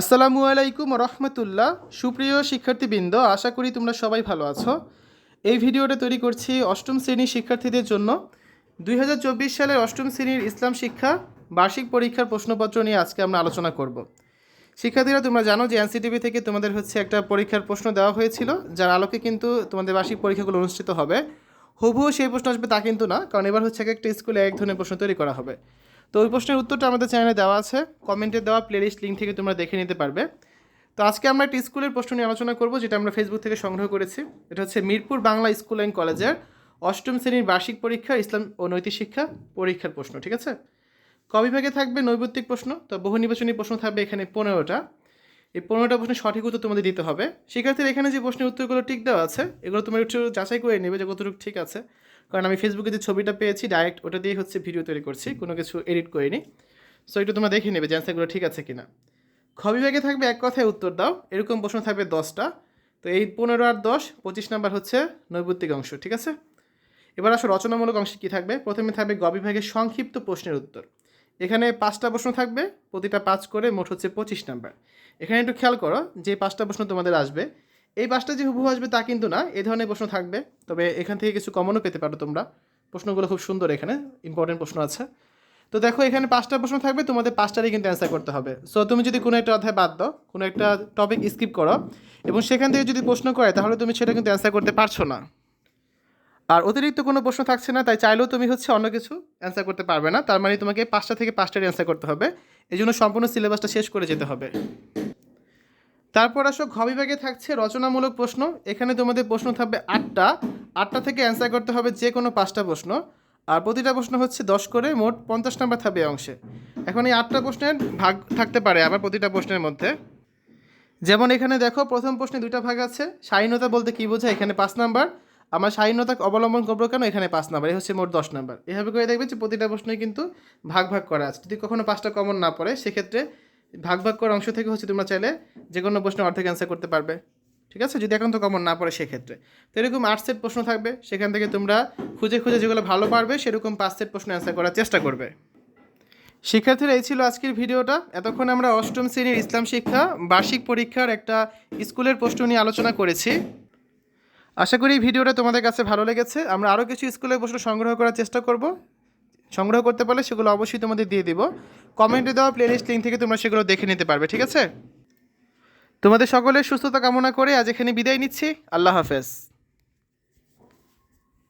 আসসালামু আলাইকুম রহমতুল্লাহ। সুপ্রিয় শিক্ষার্থীবৃন্দ, আশা করি তোমরা সবাই ভালো আছো। এই ভিডিওটা তৈরি করছি অষ্টম শ্রেণির শিক্ষার্থীদের জন্য। দুই হাজার চব্বিশ সালের অষ্টম শ্রেণির ইসলাম শিক্ষা বার্ষিক পরীক্ষার প্রশ্নপত্র নিয়ে আজকে আমরা আলোচনা করব। শিক্ষার্থীরা, তোমরা জানো যে এনসিটিভি থেকে তোমাদের হচ্ছে একটা পরীক্ষার প্রশ্ন দেওয়া হয়েছিল, যার আলোকে কিন্তু তোমাদের বার্ষিক পরীক্ষাগুলো অনুষ্ঠিত হবে। হুবহু সেই প্রশ্ন আসবে তা কিন্তু না, কারণ এবার হচ্ছে এক একটা স্কুলে এক ধরনের প্রশ্ন তৈরি করা হবে। তো ওই প্রশ্নের উত্তরটা আমাদের চ্যানেলে দেওয়া আছে। কমেন্টে দেওয়া প্লেলিস্ট লিঙ্ক থেকে তোমরা দেখে নিতে পারবে। তো আজকে আমরা একটি স্কুলের প্রশ্ন নিয়ে আলোচনা করব, যেটা আমরা ফেসবুক থেকে সংগ্রহ করেছি। এটা হচ্ছে মিরপুর বাংলা স্কুল অ্যান্ড কলেজের অষ্টম শ্রেণির বার্ষিক পরীক্ষা, ইসলাম ও নৈতিক শিক্ষা পরীক্ষার প্রশ্ন, ঠিক আছে? ক বিভাগে থাকবে নৈবত্তিক প্রশ্ন, তো বহু নির্বাচনী প্রশ্ন থাকবে এখানে পনেরোটা। এই পনেরোটা প্রশ্নের সঠিক উত্তর তোমাদের দিতে হবে। শিক্ষার্থীর এখানে যে প্রশ্নের উত্তরগুলো ঠিক দেওয়া আছে, এগুলো তোমার একটু যাচাই করে নেবে যে কতটুকু ঠিক আছে। কারণ আমি ফেসবুকে যে ছবিটা পেয়েছি ডাইরেক্ট ওটা দিয়ে হচ্ছে ভিডিও তৈরি করছি কোনো কিছু এডিট করিনি। সো একটু তোমরা দেখে নেবে যে অ্যান্সারগুলো ঠিক আছে কিনা। খ বিভাগে থাকবে এক কথায় উত্তর দাও এরকম প্রশ্ন থাকবে দশটা। তো এই পনেরো আর দশ পঁচিশ নাম্বার হচ্ছে নৈবত্তিক অংশ ঠিক আছে? এবার আসো রচনামূলক অংশে কী থাকবে? প্রথমে থাকবে গ বিভাগের সংক্ষিপ্ত প্রশ্নের উত্তর। এখানে পাঁচটা প্রশ্ন থাকবে প্রতিটা পাঁচ করে মোট হচ্ছে পঁচিশ নাম্বার। এখানে একটু খেয়াল করো যে পাঁচটা প্রশ্ন তোমাদের আসবে এই পাঁচটা যে হুবহু আসবে তা কিন্তু না এই ধরনের প্রশ্ন থাকবে। তবে এখান থেকে কিছু কমনও পেতে পারো তোমরা। প্রশ্নগুলো খুব সুন্দর এখানে ইম্পর্টেন্ট প্রশ্ন আছে। তো দেখো, এখানে পাঁচটা প্রশ্ন থাকবে, তোমাদের পাঁচটারই কিন্তু অ্যান্সার করতে হবে। সো তুমি যদি কোনো একটা অধ্যায় বাদ দাও, কোনো একটা টপিক স্কিপ করো, এবং সেখান থেকে যদি প্রশ্ন করে, তাহলে তুমি সেটা কিন্তু অ্যান্সার করতে পারছ না। আর অতিরিক্ত কোনো প্রশ্ন থাকছে না, তাই চাইলেও তুমি হচ্ছে অন্য কিছু অ্যান্সার করতে পারবে না। তার মানে তোমাকে পাঁচটা থেকে পাঁচটারই অ্যান্সার করতে হবে। এই জন্য সম্পূর্ণ সিলেবাসটা শেষ করে যেতে হবে। তারপর আসো ঘ বিভাগে থাকছে রচনামূলক প্রশ্ন। এখানে তোমাদের প্রশ্ন থাকবে আটটা। আটটা থেকে অ্যান্সার করতে হবে যে কোনো পাঁচটা প্রশ্ন। আর প্রতিটা প্রশ্ন হচ্ছে দশ করে, মোট পঞ্চাশ নাম্বার থাকবে অংশে। এখন এই আটটা প্রশ্নের ভাগ থাকতে পারে আবার প্রতিটা প্রশ্নের মধ্যে। যেমন এখানে দেখো, প্রথম প্রশ্নে দুইটা ভাগ আছে। স্বাধীনতা বলতে কী বোঝায়? এখানে পাঁচ নাম্বার। আমার স্বাধীনতা অবলম্বন করব কেন? এখানে পাঁচ নাম্বার। এই হচ্ছে মোট দশ নাম্বার। এভাবে করে দেখবে যে প্রতিটা প্রশ্নই কিন্তু ভাগ ভাগ করা আছে। যদি কখনো পাঁচটা কমন না পড়ে, সেক্ষেত্রে ভাগ ভাগ করার অংশ থেকে হচ্ছে তোমরা চাইলে যে কোনো প্রশ্নের অর্ধেক অ্যান্সার করতে পারবে। ঠিক আছে? যদি এখন তো কমন না পড়ে, সেক্ষেত্রে। তো এরকম আট সেট প্রশ্ন থাকবে, সেখান থেকে তোমরা খুঁজে খুঁজে যেগুলো ভালো পারবে, সেরকম পাঁচ সেট প্রশ্ন অ্যান্সার করার চেষ্টা করবে। শিক্ষার্থীরা, এই ছিল আজকের ভিডিওটা। এতক্ষণ আমরা অষ্টম শ্রেণির ইসলাম শিক্ষা বার্ষিক পরীক্ষার একটা স্কুলের প্রশ্ন নিয়ে আলোচনা করেছি। আশা করি ভিডিওটা তোমাদের কাছে ভালো লেগেছে। আমরা আরও কিছু স্কুলের প্রশ্ন সংগ্রহ করার চেষ্টা করব। সংগ্রহ করতে পারলে সেগুলো অবশ্যই তোমাদের দিয়ে দেবো। কমেন্টে দেওয়া প্লেলিস্ট লিঙ্ক থেকে তোমরা সেগুলো দেখে নিতে পারবে, ঠিক আছে? তোমাদের সকলের সুস্থতা কামনা করে আজ এখানে বিদায় নিচ্ছি। আল্লাহ হাফেজ।